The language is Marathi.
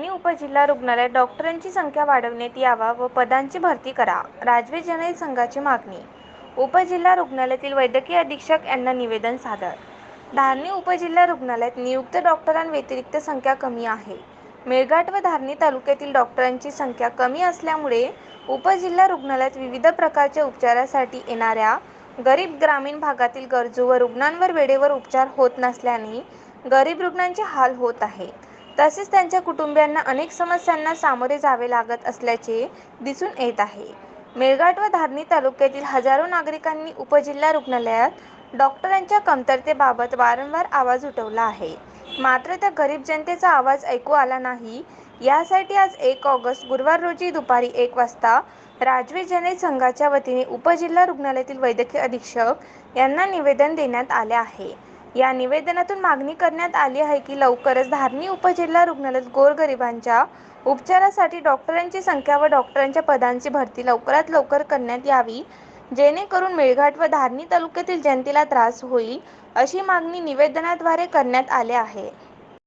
उपजिल्हा रुग्णालयात डॉक्टरांची संख्या वाढवण्यात यावा व पदांची भरती करा. राजवे जनहित संघाची मागणी. उपजिल्हा रुग्णालयातील वैद्यकीय अधीक्षक यांना निवेदन सादर. धारणी उपजिल्हा रुग्णालयात नियुक्त डॉक्टरांव्यतिरिक्त संख्या कमी आहे. मेळघाट व धारणी तालुक्यातील डॉक्टरांची संख्या कमी असल्यामुळे उपजिल्हा रुग्णालयात विविध प्रकारच्या उपचारासाठी येणाऱ्या गरीब ग्रामीण भागातील गरजू व रुग्णांवर वेळेवर उपचार होत नसल्याने गरीब रुग्णांचे हाल होत आहेत तसेच त्यांच्या कुटुंबियांना अनेक समस्यांना सामोरे जावे लागत असल्याचे दिसून येत आहे. मेळघाट व धारणी तालुक्यातील हजारो नागरिकांनी उपजिल्हा रुग्णालयात डॉक्टरांच्या कमतरतेबाबत वारंवार आवाज उठवला आहे. मात्र त्या गरीब जनतेचा आवाज ऐकू आला नाही. यासाठी आज एक ऑगस्ट गुरुवार रोजी दुपारी एक वाजता राजवी जनहित संघाच्या वतीने उपजिल्हा रुग्णालयातील वैद्यकीय अधीक्षक यांना निवेदन देण्यात आले आहे. या निवेदनातून मागणी करण्यात आली आहे की लवकरच धारणी उपजिल्हा रुग्णालयात गोरगरिबांच्या उपचारासाठी डॉक्टरांची संख्या व डॉक्टरांच्या पदांची भरती लवकरात लवकर करण्यात यावी जेणेकरून मेळघाट व धारणी तालुक्यातील जनतेला त्रास होईल अशी मागणी निवेदनाद्वारे करण्यात आली आहे.